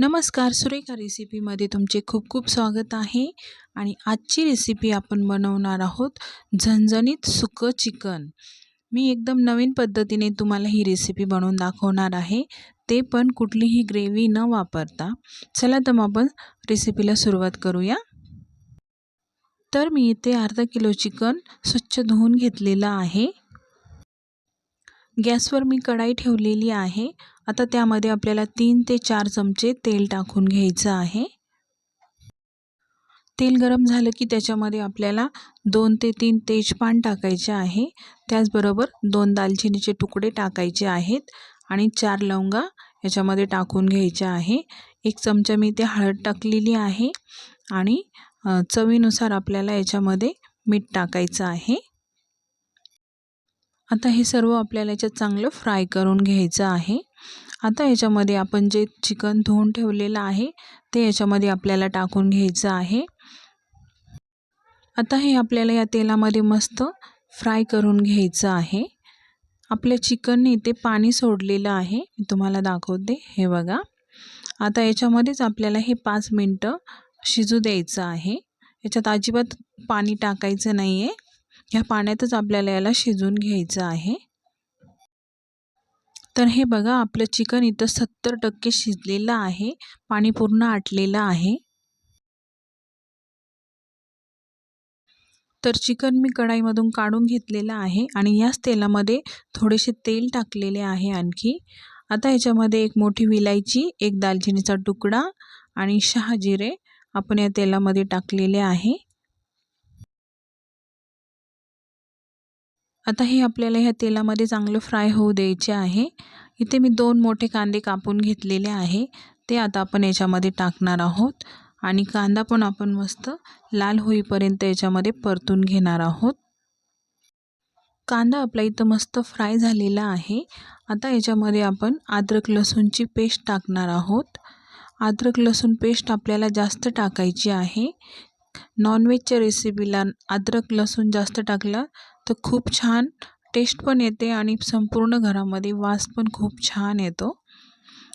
नमस्कार सुरेखा रेसिपीमध्ये तुमचे खूप खूप स्वागत आहे. आणि आजची रेसिपी आपण बनवणार आहोत झणझणीत सुकं चिकन. मी एकदम नवीन पद्धतीने तुम्हाला ही रेसिपी बनवून दाखवणार आहे. ते पण कुठलीही ग्रेव्ही न वापरता. चला तर मग आपण रेसिपीला सुरुवात करूया. तर मी इथे अर्धा किलो चिकन स्वच्छ धुवून घेतलेलं आहे. गॅसवर मी कढाई ठेवलेली आहे. आता त्यामध्ये आपल्याला तीन ते चार चमचे तेल टाकून घ्यायचं आहे. तेल गरम झालं की त्याच्यामध्ये आपल्याला दोन ते तीन तेजपान टाकायचे आहे. त्याचबरोबर दोन दालचिनीचे तुकडे टाकायचे आहेत आणि चार लवंगा याच्यामध्ये टाकून घ्यायचे आहे. एक चमचा मी ते हळद टाकलेली आहे आणि चवीनुसार आपल्याला याच्यामध्ये मीठ टाकायचं आहे. आता हे सर्व आपल्याला याच्यात चांगलं फ्राय करून घ्यायचं आहे. आता याच्यामध्ये आपण जे चिकन धुवून ठेवलेलं आहे ते याच्यामध्ये आपल्याला टाकून घ्यायचं आहे. आता हे आपल्याला या तेलामध्ये मस्त फ्राय करून घ्यायचं आहे. आपल्या चिकनने ते पाणी सोडलेलं आहे. मी तुम्हाला दाखवते. हे बघा. आता याच्यामध्येच आपल्याला हे पाच मिनटं शिजू द्यायचं आहे. याच्यात अजिबात पाणी टाकायचं नाही आहे ह्या पाण्यातच आपल्याला याला शिजून घ्यायचं आहे. तर हे बघा आपलं चिकन इथं सत्तर टक्के शिजलेलं आहे. पाणी पूर्ण आटलेलं आहे. तर चिकन मी कढाईमधून काढून घेतलेलं आहे आणि याच तेलामध्ये थोडेसे तेल टाकलेले आहे आणखी. आता याच्यामध्ये एक मोठी विलायची एक दालचिनीचा तुकडा आणि शहाजिरे आपण या तेलामध्ये टाकलेले आहे. आता हे आपल्याला ह्या तेलामध्ये चांगलं फ्राय होऊ द्यायचे आहे. इथे मी दोन मोठे कांदे कापून घेतलेले आहे. ते आता आपण याच्यामध्ये टाकणार आहोत. आणि कांदा पण आपण मस्त लाल होईपर्यंत याच्यामध्ये परतून घेणार आहोत. कांदा आपला इथं मस्त फ्राय झालेला आहे. आता याच्यामध्ये आपण अद्रक लसूणची पेस्ट टाकणार आहोत. अद्रक लसूण पेस्ट आपल्याला जास्त टाकायची आहे. नॉनव्हेजच्या रेसिपीला अद्रक लसूण जास्त टाकलं तर खूप छान टेस्ट पण येते आणि संपूर्ण घरामध्ये वास पण खूप छान येतो.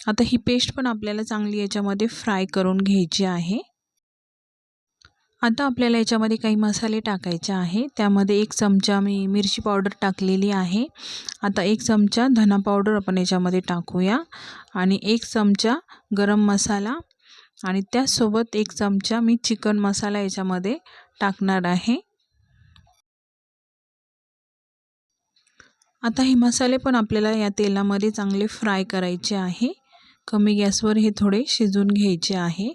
आता ही पेस्ट पण आपल्याला चांगली याच्यामध्ये फ्राय करून घ्यायची आहे. आता आपल्याला याच्यामध्ये काही मसाले टाकायचे आहे. त्यामध्ये एक चमचा मी मिरची पावडर टाकलेली आहे. आता एक चमचा धना पावडर आपण याच्यामध्ये टाकूया आणि एक चमचा गरम मसाला आणि त्याचसोबत एक चमचा मी चिकन मसाला याच्यामध्ये टाकणार आहे. आता हे मसाले पण आपल्याला या तेलामध्ये चांगले फ्राय करायचे आहे. कमी गॅसवर हे थोडे शिजून घ्यायचे आहे.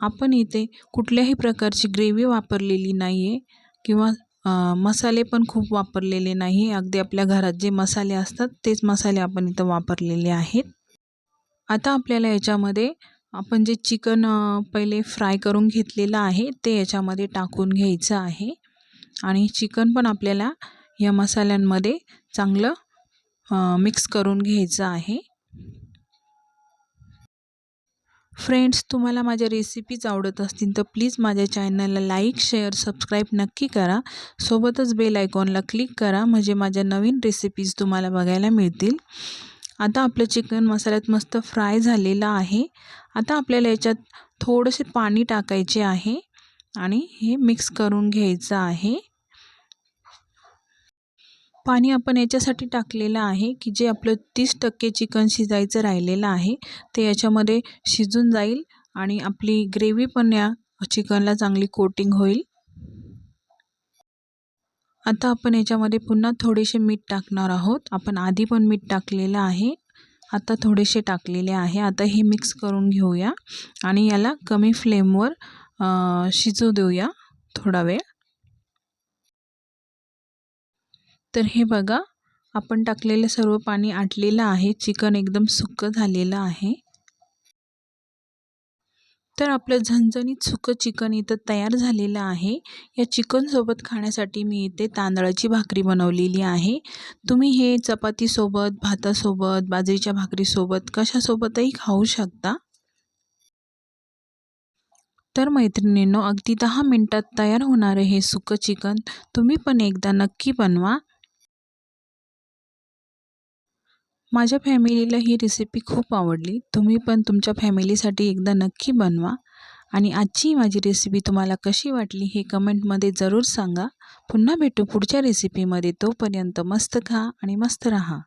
आपण इथे कुठल्याही प्रकारची ग्रेव्ही वापरलेली नाही आहे किंवा मसाले पण खूप वापरलेले नाही अगदी आपल्या घरात जे मसाले असतात तेच मसाले आपण इथं वापरलेले आहेत. आता आपल्याला याच्यामध्ये आपण जे चिकन पहिले फ्राय करून घेतलेलं आहे ते याच्यामध्ये टाकून घ्यायचं आहे. आणि चिकन पण आपल्याला या मसाल्यांमध्ये चांगलं मिक्स करून घ्यायचं आहे. फ्रेंड्स तुम्हाला माझ्या रेसिपीज आवडत असतील तर प्लीज माझ्या चॅनलला लाईक शेअर सबस्क्राईब नक्की करा. सोबतच बेल आयकॉनला क्लिक करा म्हणजे माझ्या नवीन रेसिपीज तुम्हाला बघायला मिळतील. आता आपलं चिकन मसाल्यात मस्त फ्राय झालेलं आहे. आता आपल्याला याच्यात थोडंसे पाणी टाकायचे आहे आणि हे मिक्स करून घ्यायचं आहे. पाणी आपण याच्यासाठी टाकलेलं आहे की जे आपलं तीस टक्के चिकन शिजायचं राहिलेलं आहे ते याच्यामध्ये शिजून जाईल आणि आपली ग्रेव्ही पण या चिकनला चांगली कोटिंग होईल. आता आपण याच्यामध्ये पुन्हा थोडेसे मीठ टाकणार आहोत. आपण आधी पण मीठ टाकलेलं आहे. आता थोडेसे टाकलेले आहे. आता हे मिक्स करून घेऊया आणि याला कमी फ्लेमवर शिजू देऊया थोडा वेळ. तर हे बघा आपण टाकलेलं सर्व पाणी आटलेलं आहे. चिकन एकदम सुक्कं झालेलं आहे. तर आपलं झणझणीत सुकं चिकन इथं तयार झालेलं आहे. या चिकनसोबत खाण्यासाठी मी इथे तांदळाची भाकरी बनवलेली आहे. तुम्ही हे चपातीसोबत भातासोबत बाजरीच्या भाकरीसोबत कशासोबतही खाऊ शकता. तर मैत्रिणींनो अगदी दहा मिनटात तयार होणारं हे सुकं चिकन तुम्ही पण एकदा नक्की बनवा. माझ्या फॅमिलीला ही रेसिपी खूप आवडली. तुम्ही पण तुमच्या फॅमिलीसाठी एकदा नक्की बनवा. आणि आजची माझी रेसिपी तुम्हाला कशी वाटली हे कमेंटमध्ये जरूर सांगा. पुन्हा भेटू पुढच्या रेसिपीमध्ये तोपर्यंत मस्त खा आणि मस्त राहा.